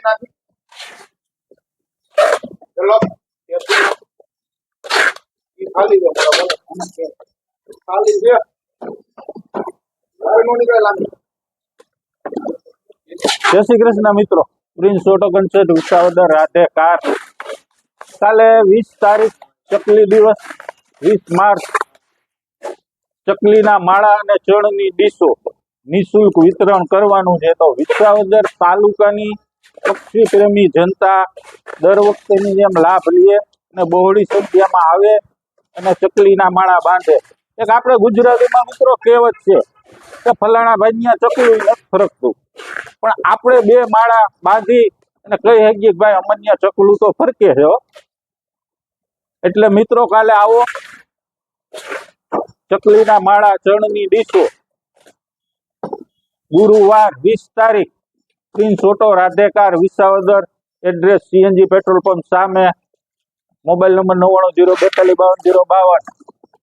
જય શ્રી કૃષ્ણ મિત્રો. Prince auto concert Visavadar Radhe car. કાલે વીસ તારીખ ચકલી દિવસ, વીસ માર્ચ. ચકલીના માળા અને ચણની ડીશો નિઃશુલ્ક વિતરણ કરવાનું છે. તો વિસાવદર તાલુકાની પક્ષી પ્રેમી જનતા દર વખતેની જેમ લાભ લે અને બહોળી સંખ્યામાં આવે અને ચકલીના માળા બાંધે. એક આપણે ગુજરાતીમાં મિત્રો કહેવત છે કે ફલાણા ભાઈ ચકલી નથી ફરકતું. પણ આપણે બે માળા બાંધી અને કહી શકીએ ભાઈ અમન્ય ચકલું તો ફરકે છે એટલે મિત્રો કાલે આવો. ચકલીના માળા ચણની ડીશો. ગુરુવાર વીસ તારીખ. Auto, Radhe car, Visavadar, address CNG petrol pump સામે, મોબાઈલ નંબર નવ્વાણું, જીરો બેતાલીસ, બાવન, જીરો બાવન.